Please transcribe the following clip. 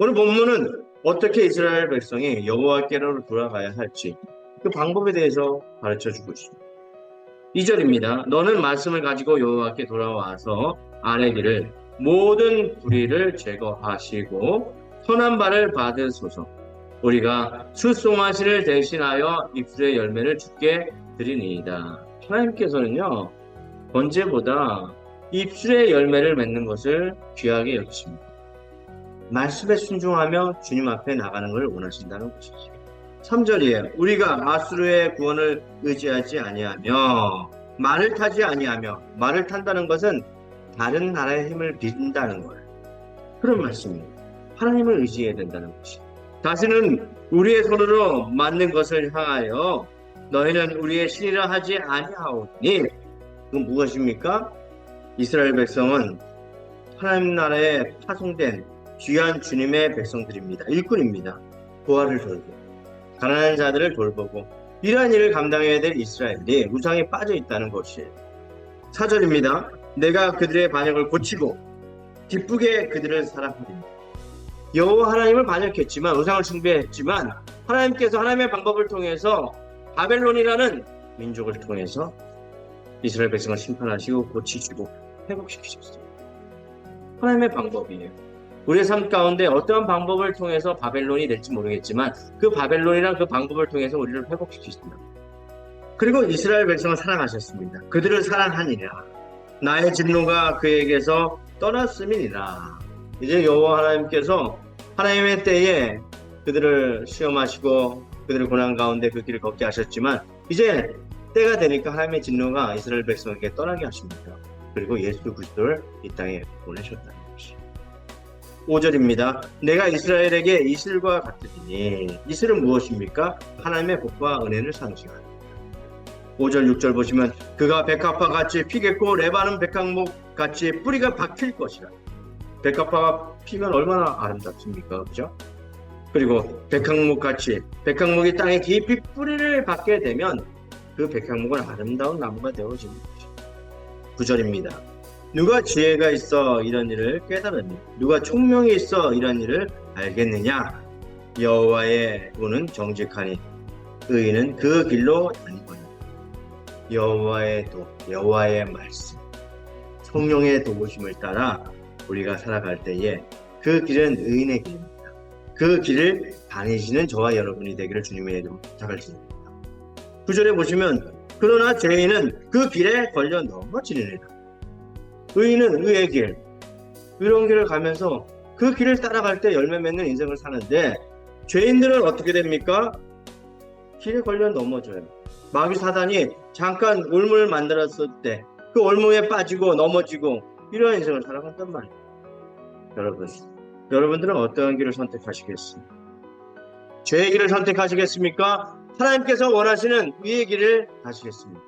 오늘 본문은 어떻게 이스라엘 백성이 여호와께로 돌아가야 할지 그 방법에 대해서 가르쳐 주고 있습니다. 2절입니다. 너는 말씀을 가지고 여호와께 돌아와서 아내기를 모든 불의를 제거하시고 선한 발을 받으소서. 우리가 수송하시를 대신하여 입술의 열매를 주께 드리니이다. 하나님께서는요 번제보다 입술의 열매를 맺는 것을 귀하게 여기십니다. 말씀에 순종하며 주님 앞에 나가는 것을 원하신다는 것이죠. 3절이에요. 우리가 아수르의 구원을 의지하지 아니하며 말을 타지 아니하며 말을 탄다는 것은 다른 나라의 힘을 빈다는 거예요. 그런 말씀입니다. 하나님을 의지해야 된다는 것이. 다시는 우리의 손으로 만든 것을 향하여 너희는 우리의 신이라 하지 아니하오니 그건 무엇입니까? 이스라엘 백성은 하나님 나라에 파송된 귀한 주님의 백성들입니다. 일꾼입니다. 부활을 돌고 가난한 자들을 돌보고 이러한 일을 감당해야 될 이스라엘이 우상에 빠져 있다는 것이에요. 4절입니다. 내가 그들의 반역을 고치고 기쁘게 그들을 사랑하리니 여호와 하나님을 반역했지만 우상을 숭배했지만 하나님께서 하나님의 방법을 통해서 바벨론이라는 민족을 통해서 이스라엘 백성을 심판하시고 고치시고 회복시키셨어요. 하나님의 방법이에요. 우리의 삶 가운데 어떠한 방법을 통해서 바벨론이 될지 모르겠지만 그 바벨론이란 그 방법을 통해서 우리를 회복시키신다. 그리고 이스라엘 백성을 사랑하셨습니다. 그들을 사랑하니라. 나의 진노가 그에게서 떠났음이니라. 이제 여호와 하나님께서 하나님의 때에 그들을 시험하시고 그들을 고난 가운데 그 길을 걷게 하셨지만 이제 때가 되니까 하나님의 진노가 이스라엘 백성에게 떠나게 하십니다. 그리고 예수 그리스도를 이 땅에 보내셨다는 것이. 5절입니다. 내가 이스라엘에게 이슬과 같으니 이슬은 무엇입니까? 하나님의 복과 은혜를 상징하는 5절 6절 보시면 그가 백합화 같이 피겠고 레바는 백합목 같이 뿌리가 박힐 것이라. 백합화가 피면 얼마나 아름답습니까? 그죠? 그리고 백합목 같이 백합목이 땅에 깊이 뿌리를 받게 되면 그 백합목은 아름다운 나무가 되어지는 것이죠. 9절입니다. 누가 지혜가 있어 이런 일을 깨달았느냐? 누가 총명이 있어 이런 일을 알겠느냐? 여호와의 도는 정직하니 의인은 그 길로 다니거니 여호와의 도, 여호와의 말씀, 성령의 도우심을 따라 우리가 살아갈 때에 그 길은 의인의 길입니다. 그 길을 다니시는 저와 여러분이 되기를 주님의 이름으로 부탁을 드립니다. 구절에 보시면 그러나 죄인은 그 길에 걸려 넘어지느니라. 의인은 의의 길, 이런 길을 가면서 그 길을 따라갈 때 열매 맺는 인생을 사는데 죄인들은 어떻게 됩니까? 길에 걸려 넘어져요. 마귀 사단이 잠깐 올무를 만들었을 때 그 올무에 빠지고 넘어지고 이러한 인생을 살아간단 말이에요. 여러분, 여러분들은 어떠한 길을 선택하시겠습니까? 죄의 길을 선택하시겠습니까? 하나님께서 원하시는 의의 길을 가시겠습니까?